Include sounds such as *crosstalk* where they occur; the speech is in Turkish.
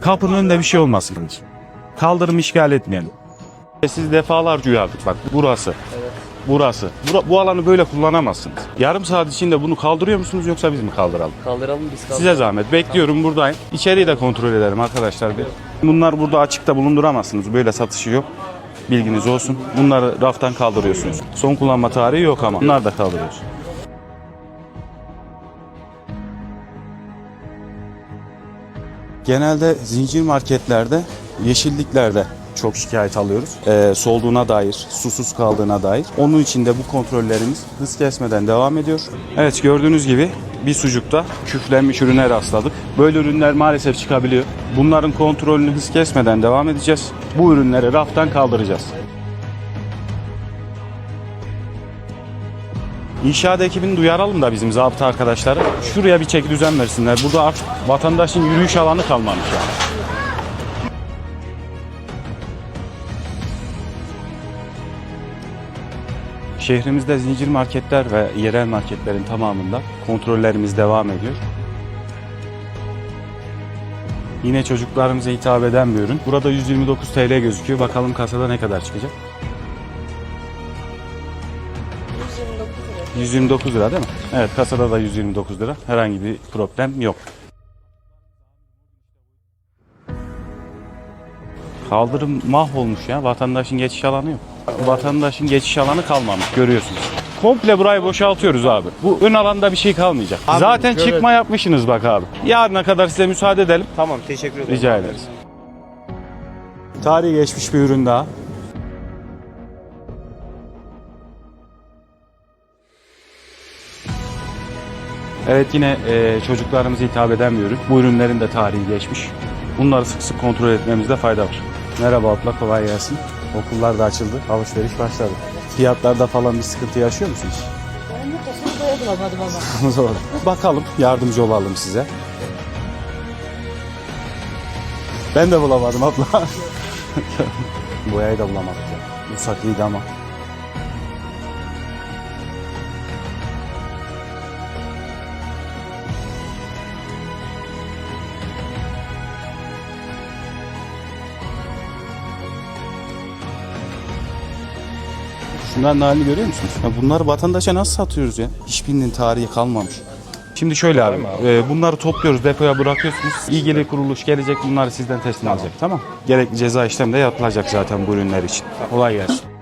Kapının önünde bir şey olmasın. Kaldırım işgal etmeyelim. Siz defalarca uyardık bak burası. Burası. Bura- bu alanı böyle kullanamazsınız. Yarım saat içinde bunu kaldırıyor musunuz yoksa biz mi kaldıralım? Kaldıralım biz kaldıralım. Size zahmet. Bekliyorum buradayım. İçeriği de kontrol edelim arkadaşlar. bir. Bunlar burada açıkta bulunduramazsınız. Böyle satışı yok. Bilginiz olsun. Bunları raftan kaldırıyorsunuz. Son kullanma tarihi yok ama. Bunlar da kaldırıyoruz. Genelde zincir marketlerde, yeşilliklerde çok şikayet alıyoruz. Ee, solduğuna dair, susuz kaldığına dair. Onun için de bu kontrollerimiz hız kesmeden devam ediyor. Evet gördüğünüz gibi bir sucukta küflenmiş ürüne rastladık. Böyle ürünler maalesef çıkabiliyor. Bunların kontrolünü hız kesmeden devam edeceğiz. Bu ürünleri raftan kaldıracağız. İnşaat ekibini duyaralım da bizim zabıta arkadaşları. Şuraya bir çeki düzen versinler. Burada artık vatandaşın yürüyüş alanı kalmamış yani. Şehrimizde zincir marketler ve yerel marketlerin tamamında kontrollerimiz devam ediyor. Yine çocuklarımıza hitap eden bir ürün. Burada 129 TL gözüküyor. Bakalım kasada ne kadar çıkacak? 129 lira değil mi? Evet kasada da 129 lira. Herhangi bir problem yok. Kaldırım mahvolmuş ya. Vatandaşın geçiş alanı yok. Vatandaşın geçiş alanı kalmamış görüyorsunuz. Komple burayı boşaltıyoruz abi. Bu ön alanda bir şey kalmayacak. Zaten şöyle- çıkma yapmışsınız bak abi. Yarına kadar size müsaade edelim. Tamam teşekkür ederim. Rica ederiz. Tarihi geçmiş bir ürün daha. Evet yine e, çocuklarımıza hitap eden bir ürün. Bu ürünlerin de tarihi geçmiş. Bunları sık sık kontrol etmemizde fayda var. Merhaba abla kolay gelsin. Okullar da açıldı. Alışveriş başladı. Fiyatlarda falan bir sıkıntı yaşıyor musunuz? Ben boya bulamadım ama. Zor. Bakalım yardımcı olalım size. Ben de bulamadım abla. *laughs* Boyayı da bulamadık ya. Bu saklıydı ama. Şunların halini görüyor musunuz? Ya bunları vatandaşa nasıl satıyoruz ya? Hiçbirinin tarihi kalmamış. Şimdi şöyle abi, e, bunları topluyoruz, depoya bırakıyorsunuz. İlgili kuruluş gelecek, bunları sizden teslim alacak. Tamam. Gerekli ceza işlemi de yapılacak zaten bu ürünler için. Kolay gelsin.